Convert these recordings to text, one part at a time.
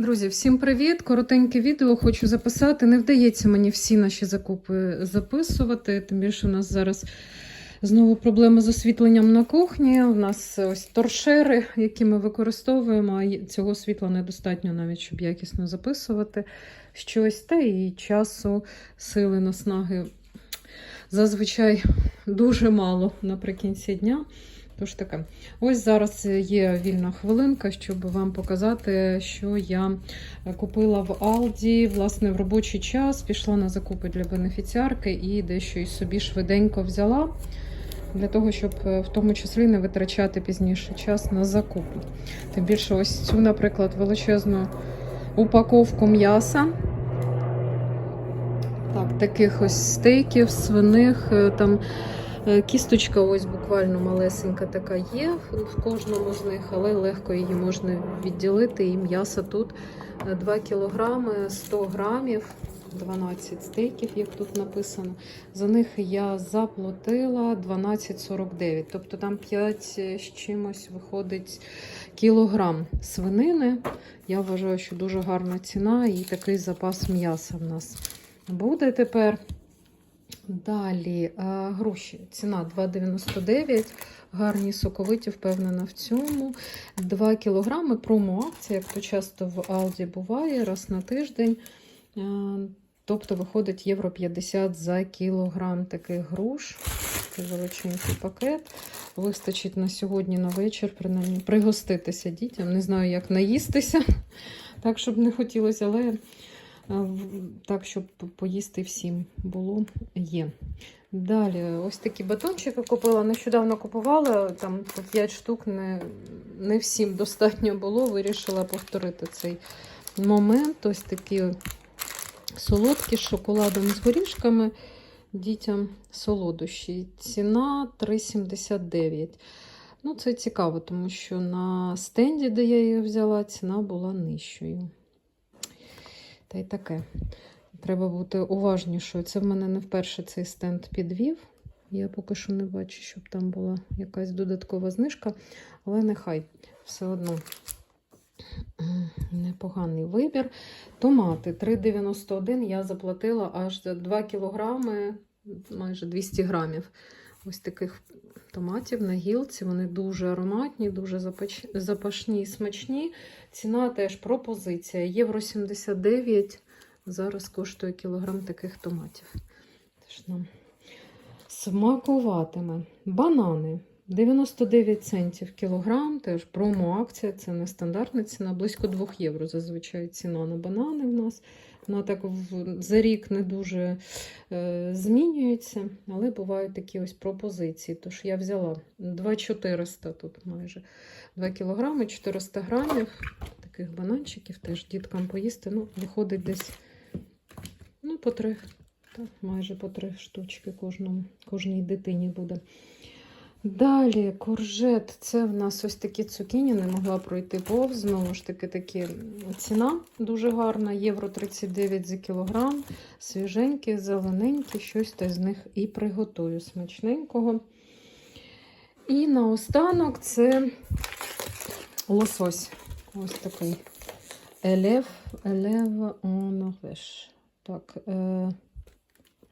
Друзі, всім привіт! Коротеньке відео хочу записати. Не вдається мені всі наші закупи записувати. Тим більше у нас зараз знову проблеми з освітленням на кухні. У нас ось торшери, які ми використовуємо. а Цього світла недостатньо навіть, щоб якісно записувати щось. Та і часу, сили, наснаги зазвичай дуже мало наприкінці дня. Тож таке. Ось зараз є вільна хвилинка, щоб вам показати, що я купила в Алді власне в робочий час. Пішла на закупи для бенефіціарки і дещо і собі швиденько взяла. Для того, щоб е, в тому числі не витрачати пізніше час на закупи. Тим більше, ось цю, наприклад, величезну упаковку м'яса. Так, таких ось стейків, свиних, е, там Кісточка ось буквально малесенька така є в кожному з них, але легко її можна відділити. І м'ясо тут е, 2 кілограми 100 грамів, 12 стейків, як тут написано. За них я заплатила 12,49. Тобто там 5 з чимось виходить кілограм свинини. Я вважаю, що дуже гарна ціна і такий запас м'яса в нас буде тепер. Далі е, груші. Ціна 2,99. Гарні соковиті, впевнена в цьому. 2 кілограми промо-акція, як то часто в Алді буває, раз на тиждень. Е, Тобто виходить євро 50 за кілограм таких груш. Такий величенький пакет. Вистачить на сьогодні на вечір, принаймні, пригоститися дітям. Не знаю, як наїстися, так, щоб не хотілося, але так, щоб поїсти всім було, є. Далі, ось такі батончики купила. Нещодавно купувала, там по 5 штук, не, не всім достатньо було. Вирішила повторити цей момент. Ось такі солодкі з шоколадом з горішками. Дітям солодощі. Ціна 3,79. Ну, це цікаво, тому що на стенді, де я її взяла, ціна була нижчою. Та й таке. Треба бути уважнішою. Це в мене не вперше цей стенд підвів. Я поки що не бачу, щоб там була якась додаткова знижка, але нехай все одно непоганий вибір. Томати 3,91 я заплатила аж за 2 кілограми, майже 200 грамів. Ось таких томатів на гілці. Вони дуже ароматні, дуже запашні і смачні. Ціна теж пропозиція. Євро 79 зараз коштує кілограм таких томатів. Тож нам смакуватиме. Банани. 99 центів кілограм, теж промо-акція, це не стандартна ціна, близько 2 євро зазвичай ціна на банани в нас. Вона так за рік не дуже е, змінюється, але бувають такі ось пропозиції. Тож я взяла 2,400 тут майже 2 кілограми, 400 грамів таких бананчиків, теж діткам поїсти. Ну, виходить десь ну, по три, так, майже по три штучки кожному, кожній дитині буде. Далі коржет. Це в нас ось такі цукіні, не могла пройти повз. Знову ж таки, такі ціна дуже гарна. Євро 39 за кілограм. Свіженькі, зелененькі, щось та з них і приготую смачненького. І наостанок це лосось. Ось такий елев, елев Norvège. Так, е,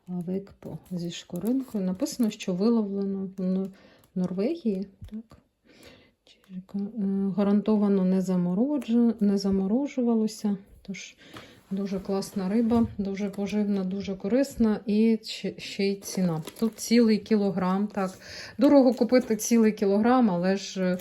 avec зі шкоринкою. Написано, що виловлено Норвегії. Так. Е, Гарантовано не, заморожувалося. Тож дуже класна риба, дуже поживна, дуже корисна і ще, й ціна. Тут цілий кілограм. Так, дорого купити цілий кілограм, але ж е,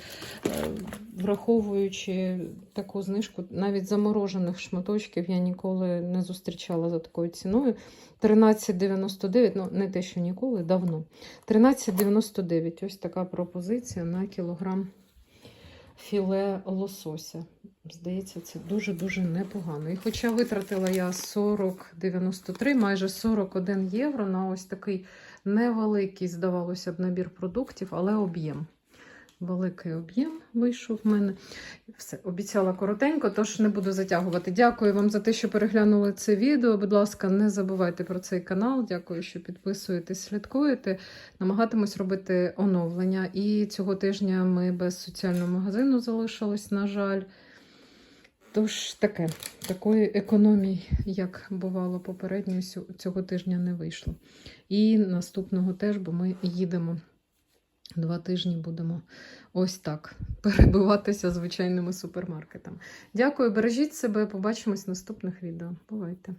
враховуючи таку знижку, навіть заморожених шматочків я ніколи не зустрічала за такою ціною. 13,99, ну не те, що ніколи, давно. 13,99. Ось така пропозиція на кілограм філе лосося. Здається, це дуже-дуже непогано. І хоча витратила я 40,93, майже 41 євро на ось такий невеликий, здавалося б, набір продуктів, але об'єм. Великий об'єм вийшов в мене. Все, обіцяла коротенько, тож не буду затягувати. Дякую вам за те, що переглянули це відео. Будь ласка, не забувайте про цей канал. Дякую, що підписуєтесь, слідкуєте. Намагатимось робити оновлення. І цього тижня ми без соціального магазину залишились, на жаль. Тож таке, такої економії, як бувало попередньо, цього тижня не вийшло. І наступного теж, бо ми їдемо. Два тижні будемо ось так перебиватися звичайними супермаркетами. Дякую, бережіть себе. Побачимось в наступних відео. Бувайте!